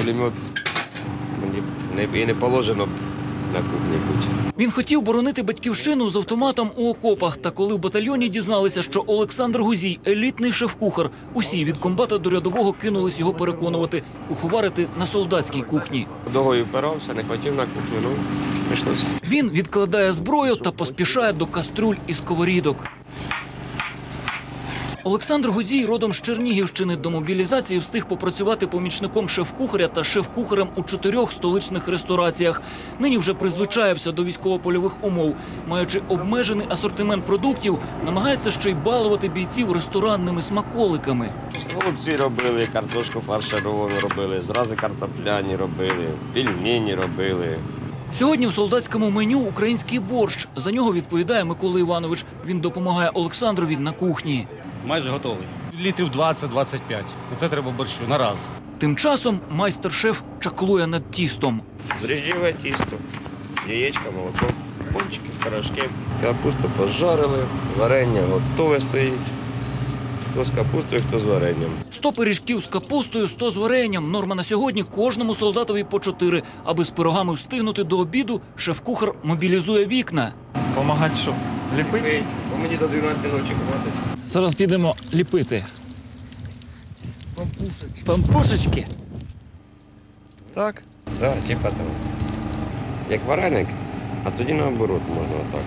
пулемет. І не положено на кухні бути. Він хотів боронити батьківщину з автоматом у окопах. Та коли в батальйоні дізналися, що Олександр Гузій елітний шеф-кухар, усі від комбата до рядового кинулись його переконувати, куховарити на солдатській кухні. Догою впирався, не хотів на кухню, ну прийшлося. Він відкладає зброю та поспішає до каструль і сковорідок. Олександр Гузій родом з Чернігівщини до мобілізації встиг попрацювати помічником шеф-кухаря та шеф-кухарем у чотирьох столичних рестораціях. Нині вже призвичаєвся до військово-польових умов. Маючи обмежений асортимент продуктів, намагається ще й балувати бійців ресторанними смаколиками. Голубці робили, картошку фаршировану робили, зрази картопляні робили, пельмені робили. Сьогодні в солдатському меню український борщ. За нього відповідає Микола Іванович. Він допомагає Олександрові на кухні. Майже готовий. Літрів 20-25. Оце треба борщу на раз. Тим часом майстер-шеф чаклує над тістом. Дріжджеве тісто, яєчко, молоко, пончики, пирожки. Капусту пожарили, варення готове стоїть. Хто з капустою, хто з варенням. 100 пиріжків з капустою, 100 з варенням. Норма на сьогодні кожному солдатові по 4. Аби з пирогами встигнути до обіду, шеф-кухар мобілізує вікна. Помагати що? Ліпити? Бо мені до 12 ночі хватить. Зараз підемо ліпити. Пампушечки. Пампушечки. Так. Так, типа там. Як вареник, а тоді наоборот можна отак.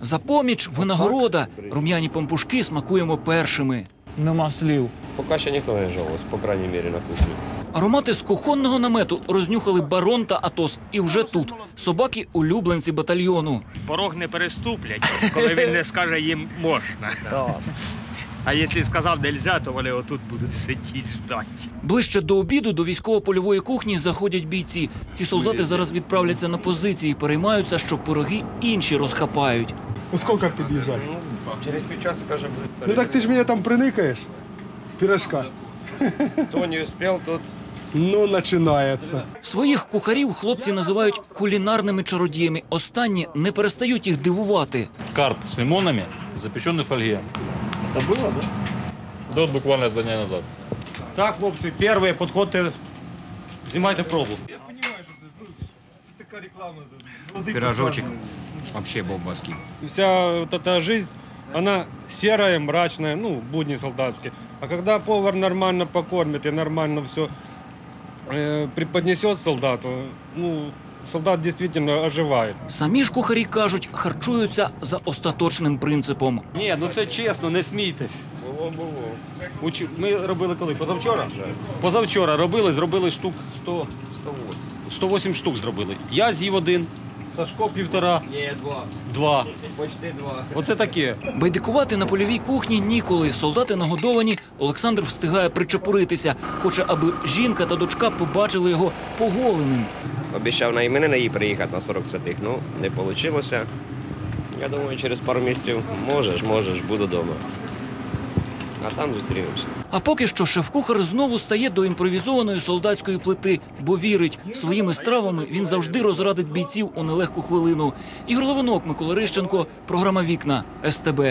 За поміч винагорода. Рум'яні пампушки смакуємо першими. Нема слів. Поки ще ніхто не жалувався, по крайній мірі на кухні. Аромати з кухонного намету рознюхали барон та Атос. І вже тут собаки улюбленці батальйону. порог не переступлять, коли він не скаже їм можна. А якщо сказав нельзя, то вони отут будуть сидіти ждати. Ближче до обіду до військово-польової кухні заходять бійці. Ці солдати зараз відправляться на позиції, переймаються, що пироги інші розхапають. Ну сколько під'їжджати? Через півчасу каже, буде. Ну так ти ж мене там приникаєш. Пірожка. Хто не успів, тот Ну, починається. Своїх кухарів хлопці називають кулінарними чародіями. Останні не перестають їх дивувати. Карп з лимонами, запечений фольге. Та було, да? Да, от буквально два дня назад. Так, хлопці, перші, підходьте, знімайте пробу. Пирожочек вообще бомбовский. вся вот эта жизнь, она серая, мрачная, ну, будни солдатские. А когда повар нормально покормит и нормально все преподнесет солдату, ну, солдат действительно оживает. Самі ж кухарі кажуть, харчуються за остаточним принципом. Ні, ну це чесно, не смійтесь. було, було. Уч- Ми робили коли? Позавчора? Позавчора робили, зробили штук 100, 108. 108 штук зробили. Я з'їв один, Сашко півтора, Ні, два. два. Почти два. Оце таке. Байдикувати на польовій кухні ніколи. Солдати нагодовані. Олександр встигає причепуритися. Хоче, аби жінка та дочка побачили його поголеним. Обіцяв на іменини її приїхати на 40 святих, ну, не вийшло. Я думаю, через пару місяців можеш, можеш, буду вдома. А там зустрінемося. А поки що шеф-кухар знову стає до імпровізованої солдатської плити, бо вірить, своїми стравами він завжди розрадить бійців у нелегку хвилину. Ігор Левинок, Микола Рищенко, програма Вікна СТБ.